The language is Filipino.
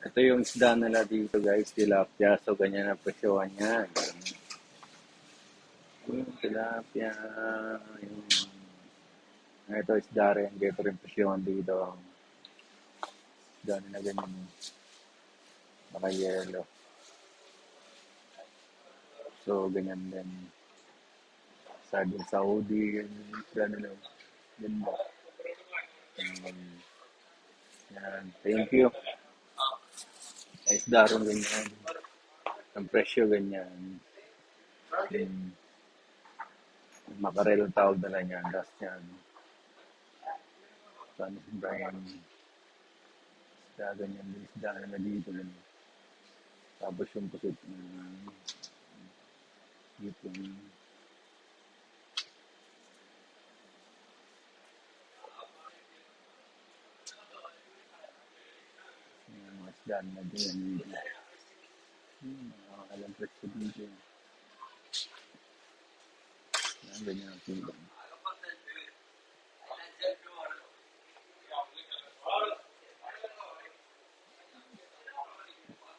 Ito yung isda nila dito guys, tilapia. So ganyan ang presyohan niya. Yung tilapia. Yung... Ito isda rin. Dito rin presyohan dito. Isda nila ganyan. Naka yellow. So ganyan din. Sa Saudi. Isda nila. Ganda. Yan. Thank you. Sa isda rin ganyan. Ang presyo ganyan. Hmm. Makarel ang tawag nila niyan. Das niyan. Saan si Brian? Isda ganyan. Isda na dito. Ganyan. Tapos yung pusit. Um, dito. Yung mga isda na din. dito. Hmm, nakakalang presyo dito. Yan, ganyan ang tingin.